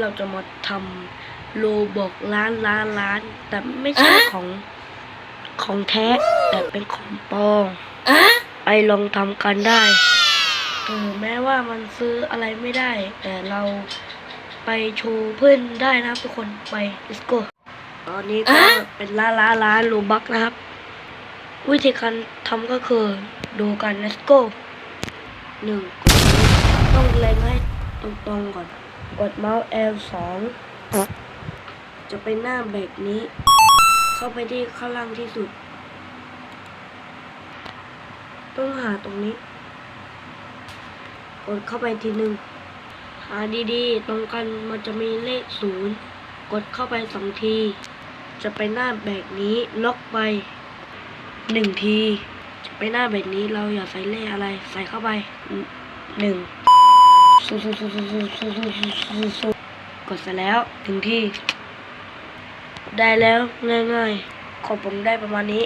เราจะมาทำโลบอกล้านล้านล้าน แต่ไม่ใช่ของของแท้ แต่เป็นของปลอมไปลองทำกันได้เออแม้ว่ามันซื้ออะไรไม่ได้ แต่เราไปโชว์เพื่อนได้นะครับทุกคนไป let's go ตอนนี้ก็เป็นล้านล้านล้านโลบักนะครับ วิธีการทำก็คือดูกัน let's go หนึ่งกดต้องเล็งให้ตรงๆก่อน กดเมาส์ L2 จะเป็นหน้าแบบนี้ เข้าไปที่ข้างล่างที่สุด ต้องหาตรงนี้ กดเข้าไปทีหนึ่งหาดีๆ ตรงกันมันจะมีเลขศูนย์กดเข้าไปสองที จะเป็นหน้าแบบนี้ล็อกไปหนึ่งที จะเป็นหน้าแบบนี้เราอย่าใส่เลขอะไรใส่เข้าไปหนึ่ง สู้สู้สู้สู้สู้สู้สู้สู้สู้กดเสร็จแล้วถึงที่ ได้แล้วง่ายๆ ของผมได้ประมาณนี้